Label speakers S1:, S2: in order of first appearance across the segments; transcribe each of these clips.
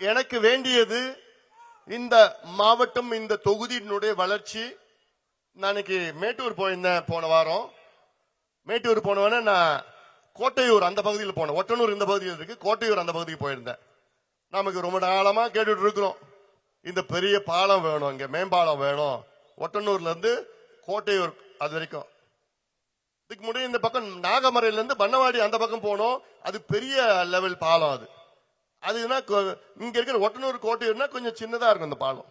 S1: எனக்கு வேண்டியது இந்த மாவட்டம் இந்த தொகுதியினுடைய வளர்ச்சி. நான் இன்னைக்கு மேட்டூர் போயிருந்தேன் போன வாரம். மேட்டூர் போனவொடனே நான் கோட்டையூர் அந்த பகுதியில் போனேன். ஒட்டனூர் இந்த பகுதியில் இருக்கு. கோட்டையூர் அந்த பகுதிக்கு போயிருந்தேன். நமக்கு ரொம்ப காலமா கேட்டுட்டு இருக்கிறோம். இந்த பெரிய பாலம் வேணும் இங்க மேம்பாலம் வேணும். ஒட்டனூர்ல இருந்து கோட்டையூர் அது வரைக்கும். இதுக்கு முன்னாடி இந்த பக்கம் நாகமரையில இருந்து பண்ணவாடி அந்த பக்கம் போனோம். அது பெரிய லெவல் பாலம் அது. அதுனா கொ- இங்க இருக்கிற ஒட்டனூர் கோட்டைன்னா கொஞ்சம் சின்னதா இருக்கும் இந்த பாலம்.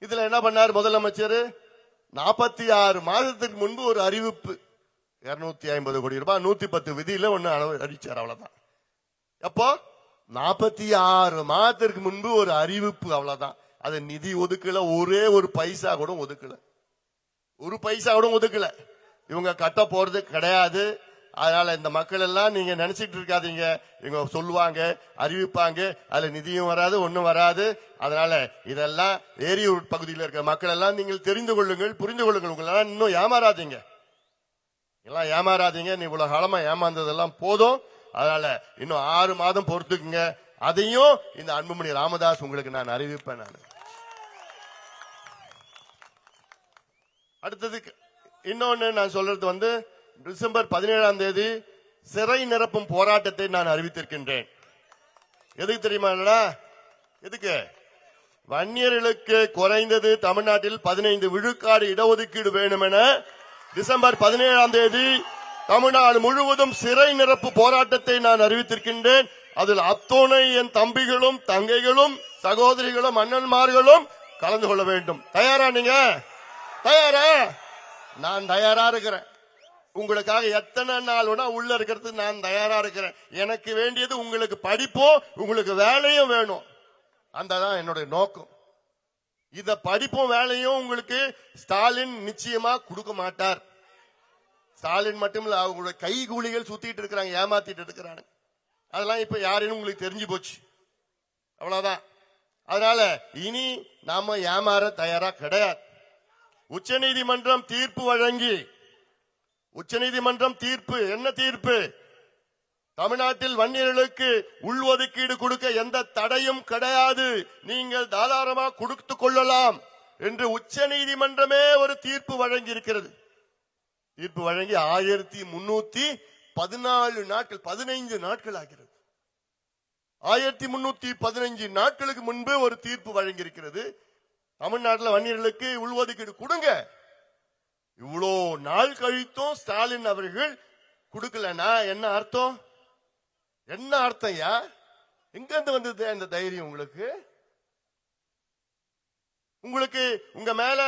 S1: இதுல என்ன பண்ணார் முதலமைச்சர்? நாற்பத்தி ஆறு மாதத்துக்கு முன்பு ஒரு அறிவிப்பு. இருநூத்தி ஐம்பது கோடி ரூபாய் நூத்தி பத்து விதியில ஒன்று அளவு அடிச்சார் அவ்வளவுதான். எப்போ? நாற்பத்தி ஆறு மாதத்திற்கு முன்பு ஒரு அறிவிப்பு அவ்வளவுதான். அது நிதி ஒதுக்கல ஒரே ஒரு பைசா கூட ஒதுக்கல. ஒரு பைசா கூட ஒதுக்கல. இவங்க கட்ட போறது கிடையாது. அதனால இந்த மக்கள் எல்லாம் நீங்க நினைச்சிட்டு இருக்காதீங்க. இவங்க சொல்லுவாங்க அறிவிப்பாங்க அதுல நிதியும் வராது ஒன்றும் வராது. அதனால இதெல்லாம் ஏரியூர் பகுதியில் இருக்கிற மக்கள் எல்லாம் நீங்கள் தெரிந்து கொள்ளுங்கள் புரிந்து கொள்ளுங்கள். உங்களெல்லாம் இன்னும் ஏமாறாதீங்க. எல்லாம் ஏமாறாதீங்க. நீ இவ்வளவு காலமா ஏமாந்ததெல்லாம் போதும். அதனால இன்னும் ஆறு மாதம் பொறுத்துக்குங்க. அதையும் இந்த அன்புமணி ராமதாஸ் உங்களுக்கு நான் அறிவிப்பேன் நான். அடுத்ததுக்கு இன்னொன்னு நான் சொல்றது வந்து டிசம்பர் பதினேழாம் தேதி சிறை நிரப்பும் போராட்டத்தை நான் அறிவித்திருக்கின்றேன். எதுக்கு தெரியுமா எதுக்கு? வன்னியர்களுக்கு குறைந்தது தமிழ்நாட்டில் பதினைந்து விழுக்காடு இடஒதுக்கீடு வேணும் என டிசம்பர் பதினேழாம் தேதி தமிழ்நாடு முழுவதும் சிறை நிரப்பு போராட்டத்தை நான் அறிவித்திருக்கின்றேன். அதில் அத்தோனை என் தம்பிகளும் தங்கைகளும் சகோதரிகளும் அண்ணன்மார்களும் கலந்து கொள்ள வேண்டும். தயாரா நீங்க? தயாரா? நான் தயாரா இருக்கிறேன். உங்களுக்காக எத்தனை நாள் வேணா உள்ள இருக்கிறதுக்கு நான் தயாரா இருக்கிறேன். எனக்கு வேண்டியது உங்களுக்கு படிப்பும் உங்களுக்கு வேலையும் வேணும். அந்த தான் என்னுடைய நோக்கம். இத படிப்பும் வேலையும் உங்களுக்கு ஸ்டாலின் நிச்சயமா கொடுக்க மாட்டார். ஸ்டாலின் மட்டும் இல்ல அவங்களுடைய கை கூலிகள் சுத்திட்டு இருக்கிறாங்க ஏமாத்திட்டு இருக்கிறாங்க. அதெல்லாம் இப்ப யாருன்னு உங்களுக்கு தெரிஞ்சு போச்சு. அவ்வளவுதான். அதனால இனி நாம ஏமாற தயாரா கிடையாது. உச்சநீதிமன்றம் தீர்ப்பு வழங்கி உச்சநீதிமன்றம் தீர்ப்பு. என்ன தீர்ப்பு? தமிழ்நாட்டில் வன்னியர்களுக்கு உள்ஒதுக்கீடு கொடுக்க எந்த தடையும் கிடையாது. நீங்கள் தாராளமாக கொடுத்து கொள்ளலாம் என்று உச்ச நீதிமன்றமே ஒரு தீர்ப்பு வழங்கி இருக்கிறது தீர்ப்பு வழங்கி ஆயிரத்தி முன்னூத்தி பதினாலு நாட்கள் பதினைந்து நாட்கள் ஆகிறது. ஆயிரத்தி முன்னூத்தி பதினைஞ்சு நாட்களுக்கு முன்பு ஒரு தீர்ப்பு வழங்கி இருக்கிறது தமிழ்நாட்டில் வன்னியர்களுக்கு உள்ஒதுக்கீடு கொடுங்க. இவ்வளோ நாள் கழித்தும் ஸ்டாலின் அவர்கள் கொடுக்கலன்னா என்ன அர்த்தம்? என்ன அர்த்தம் ஐயா எங்க இருந்து வந்தது அந்த தைரியம் உங்களுக்கு? உங்களுக்கு உங்க மேல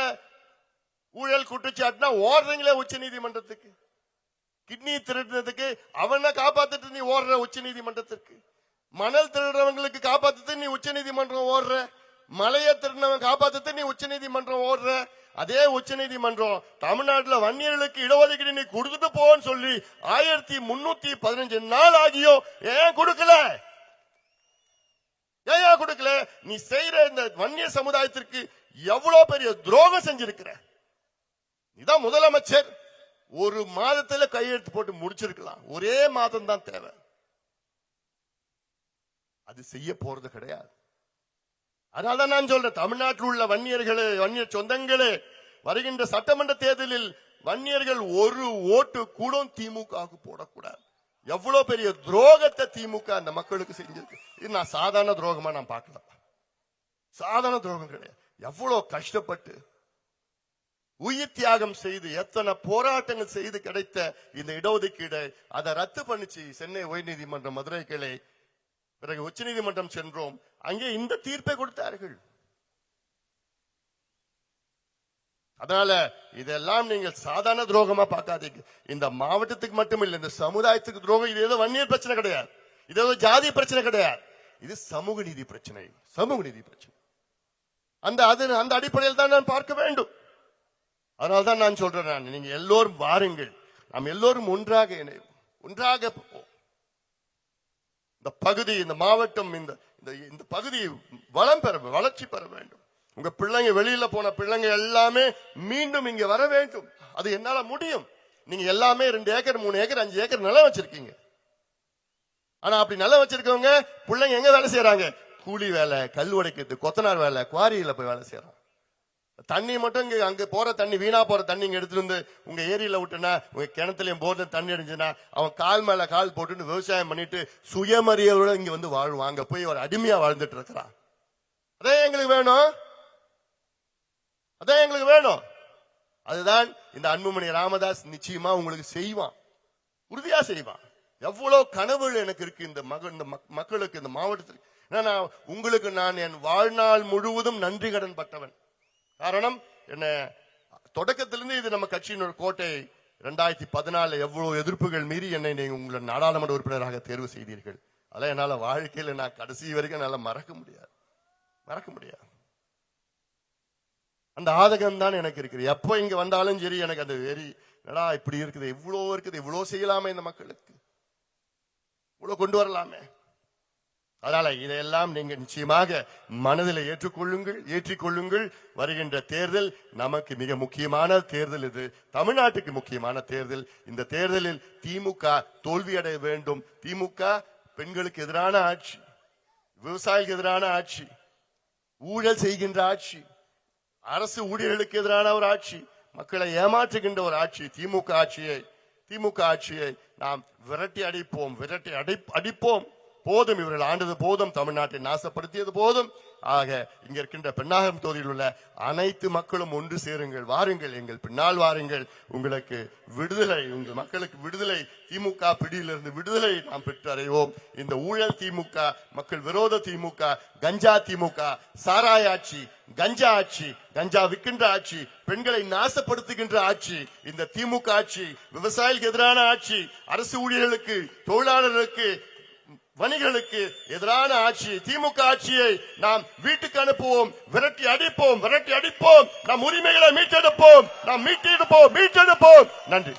S1: ஊழல் குற்றச்சாட்டுனா ஓடுறீங்களே உச்ச நீதிமன்றத்துக்கு. கிட்னி திருடுறதுக்கு அவனை காப்பாத்திட்டு நீ ஓடுற உச்ச நீதிமன்றத்திற்கு. மணல் திருடுறவங்களுக்கு காப்பாத்திட்டு நீ உச்ச நீதிமன்றம் ஓடுற. மலையை திருடினவன் காப்பாத்திட்டு நீ உச்ச நீதிமன்றம் ஓடுற? அதே உச்ச நீதிமன்றம் தமிழ்நாட்டில் வன்னியர்களுக்கு இடஒதுக்கீடு நீ கொடுத்துட்டு போன்னு சொல்லி ஆயிரத்தி முன்னூத்தி பதினஞ்சு நாள் ஆகியோ ஏன் கொடுக்கல? ஏன் கொடுக்கல? நீ செய்யற இந்த வன்னிய சமுதாயத்திற்கு எவ்வளவு பெரிய துரோகம் செஞ்சிருக்கிற? இதான் முதலமைச்சர். ஒரு மாதத்துல கையெழுத்து போட்டு முடிச்சிருக்கலாம். ஒரே மாதம் தான் தேவை. அது செய்ய போறது கிடையாது. அதனாலதான் நான் சொல்றேன் தமிழ்நாட்டில் உள்ள வன்னியர்களே வன்னியர் சொந்தங்களே வருகின்ற சட்டமன்ற தேர்தலில் வன்னியர்கள் ஒரு ஓட்டு கூட திமுகவுக்கு போடக்கூடாது. எவ்வளவு பெரிய துரோகத்தை திமுக அந்த மக்களுக்கு செஞ்சிருக்கு. இது நான் சாதாரண துரோகமா நான் பார்க்கல. சாதாரண துரோகம் கிடையாது. எவ்வளவு கஷ்டப்பட்டு உயிர் தியாகம் செய்து எத்தனை போராட்டங்கள் செய்து கிடைத்த இந்த இடஒதுக்கீடை அதை ரத்து பண்ணிச்சு சென்னை உயர்நீதிமன்ற மதுரை கிளை பிறகு உச்சநீதிமன்றம் சென்றோம். அங்கே இந்த தீர்ப்பை கொடுத்தார்கள். அதனால இதெல்லாம் நீங்கள் சாதாரண துரோகமா பார்க்காதீங்க. இந்த மாவட்டத்துக்கு மட்டும் இல்லை இந்த சமுதாயத்துக்கு துரோகம் இது ஏதோ வன்னியர் பிரச்சனை கிடையாது. இது ஏதோ ஜாதி பிரச்சனை கிடையாது. இது சமூக நீதி பிரச்சனை. சமூக நீதி பிரச்சனை. அந்த அது அந்த அடிப்படையில் தான் நான் பார்க்க வேண்டும். அதனால தான் நான் சொல்றேன் நான். நீங்க எல்லோரும் வாருங்கள். நாம் எல்லோரும் ஒன்றாக இணைவோம். ஒன்றாக இந்த பகுதி இந்த மாவட்டம் இந்த இந்த இந்த பகுதி வளம் பெற வளர்ச்சி பெற வேண்டும். உங்க பிள்ளைங்க வெளியில போன பிள்ளைங்க எல்லாமே மீண்டும் இங்க வர வேண்டும். அது என்னால முடியும். நீங்க எல்லாமே ரெண்டு ஏக்கர் மூணு ஏக்கர் அஞ்சு ஏக்கர் நிலம் வச்சிருக்கீங்க. ஆனா அப்படி நிலம் வச்சிருக்கவங்க பிள்ளைங்க எங்க வேலை செய்யறாங்க கூலி வேலை கல் உடைக்கிறது கொத்தனார் வேலை குவாரியில போய் வேலை செய்யறாங்க தண்ணி மட்டும் இங்க அங்க போற தண்ணி வீணா போற தண்ணி இங்க எடுத்துட்டு வந்து உங்க ஏரியில விட்டுனா உங்க கிணத்துலயும் போர்ல தண்ணி அடிஞ்சுனா அவன் கால் மேல கால் போட்டுட்டு விவசாயம் பண்ணிட்டு சுயமரியாதையோட இங்க வந்து வாழ்வான். அங்க போய் ஒரு அடிமையா வாழ்ந்துட்டு இருக்கிறான். அதே எங்களுக்கு வேணும். அதே எங்களுக்கு வேணும். அதுதான் இந்த அன்புமணி ராமதாஸ் நிச்சயமா உங்களுக்கு செய்வான். உறுதியா செய்வான். எவ்வளவு கனவுகள் எனக்கு இருக்கு இந்த மக இந்த மக்- மக்களுக்கு இந்த மாவட்டத்துக்கு. நான் உங்களுக்கு நான் என் வாழ்நாள் முழுவதும் நன்றி கடன் பட்டவன். காரணம் என்ன? தொடக்கத்திலிருந்து இது நம்ம கட்சியினோட கோட்டை ரெண்டாயிரத்தி பதினாலு எவ்வளவு எதிர்ப்புகள் மீறி என்னை நீங்க உங்களை நாடாளுமன்ற உறுப்பினராக தேர்வு செய்தீர்கள். அதெல்லாம் என்னால வாழ்க்கையில நான் கடைசி வரைக்கும் என்னால மறக்க முடியாது. மறக்க முடியாது. அந்த ஆதகம் தான் எனக்கு இருக்குது. எப்போ இங்க வந்தாலும் சரி எனக்கு அந்த வெறி என்னடா இப்படி இருக்குது இவ்வளோ இருக்குது இவ்வளோ செய்யலாமே இந்த மக்களுக்கு. இவ்வளோ கொண்டு வரலாமே. அதனால இதையெல்லாம் நீங்க நிச்சயமாக மனதில் ஏற்றுக்கொள்ளுங்கள் ஏற்றிக்கொள்ளுங்கள். வருகின்ற தேர்தல் நமக்கு மிக முக்கியமான தேர்தல் இது. தமிழ்நாட்டுக்கு முக்கியமான தேர்தல். இந்த தேர்தலில் திமுக தோல்வியடைய வேண்டும். திமுக பெண்களுக்கு எதிரான ஆட்சி விவசாயிகளுக்கு எதிரான ஆட்சி ஊழல் செய்கின்ற ஆட்சி அரசு ஊழியர்களுக்கு எதிரான ஒரு ஆட்சி மக்களை ஏமாற்றுகின்ற ஒரு ஆட்சி திமுக ஆட்சியை திமுக ஆட்சியை நாம் விரட்டி அடிப்போம் விரட்டி அடி அடிப்போம். போதும் இவர்கள் ஆண்டது போதும் தமிழ்நாட்டை நாசப்படுத்தியது போதும். ஆக இங்க இருக்கின்ற பெண்ணாகம் தொகுதியில் உள்ள அனைத்து மக்களும் ஒன்று சேருங்கள் வாருங்கள் எங்கள் பின்னால் வாருங்கள். உங்களுக்கு விடுதலை உங்கள் மக்களுக்கு விடுதலை திமுக பிடியிலிருந்து விடுதலை நாம் பெற்று இந்த ஊழல் திமுக மக்கள் விரோத திமுக கஞ்சா திமுக சாராய ஆட்சி கஞ்சா ஆட்சி கஞ்சா விற்கின்ற ஆட்சி பெண்களை நாசப்படுத்துகின்ற ஆட்சி இந்த திமுக ஆட்சி விவசாயிகளுக்கு எதிரான ஆட்சி அரசு ஊழியர்களுக்கு தொழிலாளர்களுக்கு வணிகர்களுக்கு எதிரான ஆட்சி திமுக ஆட்சியை நாம் வீட்டுக்கு அனுப்புவோம் விரட்டி அடிப்போம் விரட்டி அடிப்போம். நம் உரிமைகளை மீட்டெடுப்போம் நாம் மீட்டெடுப்போம் மீட்டெடுப்போம். நன்றி.